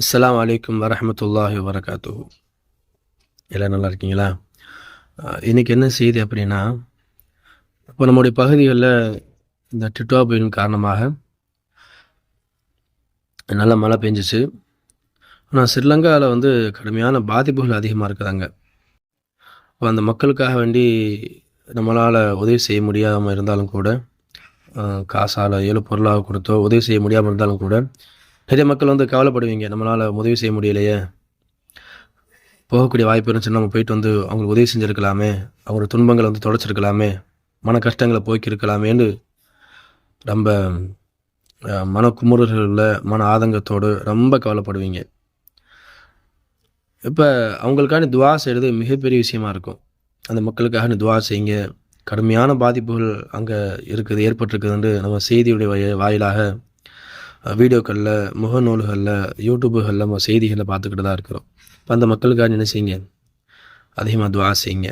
அஸ்லாம் வலைக்கம் வரமத்துல்லாஹி வரகாத்து எல்லாம் நல்லா இருக்கீங்களா? இன்றைக்கி என்ன செய்தி அப்படின்னா இப்போ நம்முடைய பகுதிகளில் இந்த டிட்டோ புயலின் காரணமாக நல்ல மழை பெஞ்சிச்சு. ஆனால் ஸ்ரீலங்காவில் வந்து கடுமையான பாதிப்புகள் அதிகமாக இருக்குதாங்க. இப்போ அந்த மக்களுக்காக வேண்டி நம்மளால் உதவி செய்ய முடியாமல் இருந்தாலும் கூட காசால் ஏழு பொருளாக கொடுத்தோ உதவி செய்ய முடியாமல் இருந்தாலும் கூட நிறைய மக்கள் வந்து கவலைப்படுவீங்க. நம்மளால் உதவி செய்ய முடியலையே. போகக்கூடிய வாய்ப்பு இருந்துச்சுன்னா நம்ம போயிட்டு வந்து அவங்களுக்கு உதவி செஞ்சுருக்கலாமே. அவங்களோட துன்பங்களை வந்து தொடச்சிருக்கலாமே மன கஷ்டங்களை போக்கியிருக்கலாமேன்னு ரொம்ப அஹ், மன குமுறல்களில் மன ஆதங்கத்தோடு ரொம்ப கவலைப்படுவீங்க. இப்போ அவங்களுக்கான துவா செய்கிறது மிகப்பெரிய விஷயமா இருக்கும். அந்த மக்களுக்காக துவா செய்யுங்க. கடுமையான பாதிப்புகள் அங்கே இருக்குது ஏற்பட்டிருக்குதுன்னு நம்ம செய்தியுடைய வாயிலாக வீடியோக்களில் முகநூல்களில் யூடியூபுகளில் நம்ம செய்திகளை பார்த்துக்கிட்டு தான் இருக்கிறோம். இப்போ அந்த மக்களுக்காக என்ன செய்யுங்க? அதிகமாக துவா செய்யுங்க.